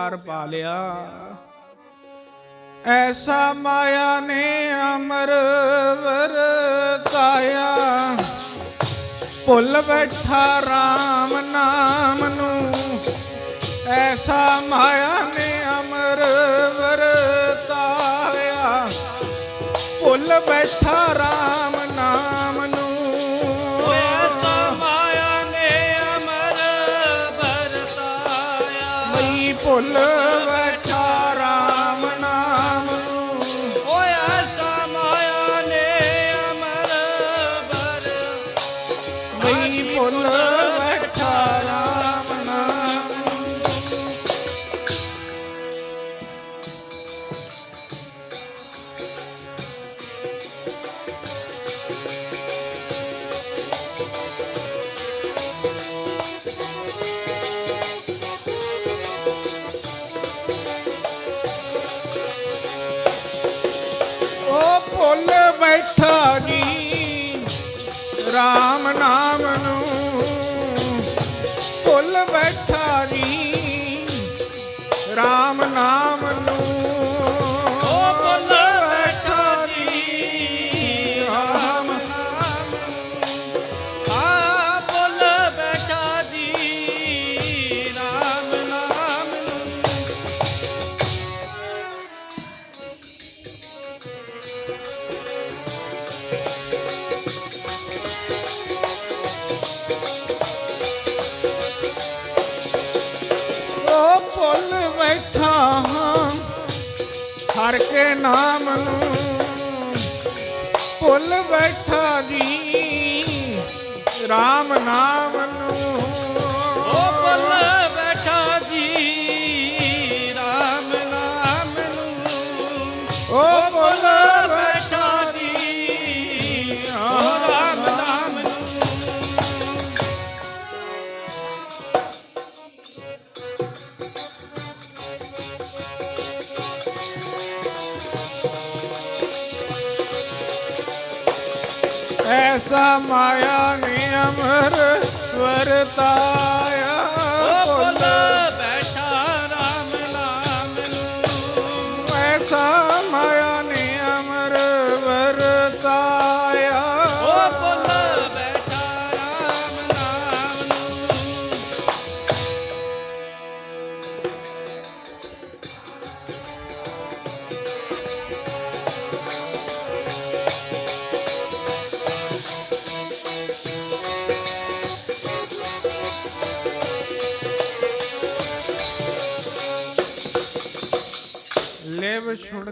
ਪਿਆਰ ਪਾ ਲਿਆ ਐਸਾ ਮਾਇਆ ਨੇ ਅਮਰ ਵਰਤਾਇਆ। ਭੁੱਲ ਬੈਠਾ RAM ਨਾਮ ਨੂੰ। ਐਸਾ ਮਾਇਆ ਨੇ ਅਮਰ ਵਰਤਾਇਆ। ਭੁੱਲ ਬੈਠਾ ਭੁੱਲ ਬੈਠਾ RAM ਨਾਮ। ਨੂੰ ਓਏ ਐਸਾ ਮਾਇਆ ਨੇ ਅਮਰ ਵਰ ਮਈ ਭੁੱਲ ਉਹ ਭੁੱਲ ਬੈਠਾ ਜੀ RAM ਨਾਮ ਨੂੰ ਭੁੱਲ ਬੈਠਾ ਜੀ RAM ਨਾਮ ਨੂੰ ਹਰ ਕੇ ਨਾਮ ਨੂੰ ਭੁੱਲ ਬੈਠਾ ਜੀ। RAM ਨਾਮ ਨੂੰ ਐਸਾ ਮਾਇਆ ਨਿਯਮ ਅਮਰ ਵਰਤਾਇਆ ദേവശോട്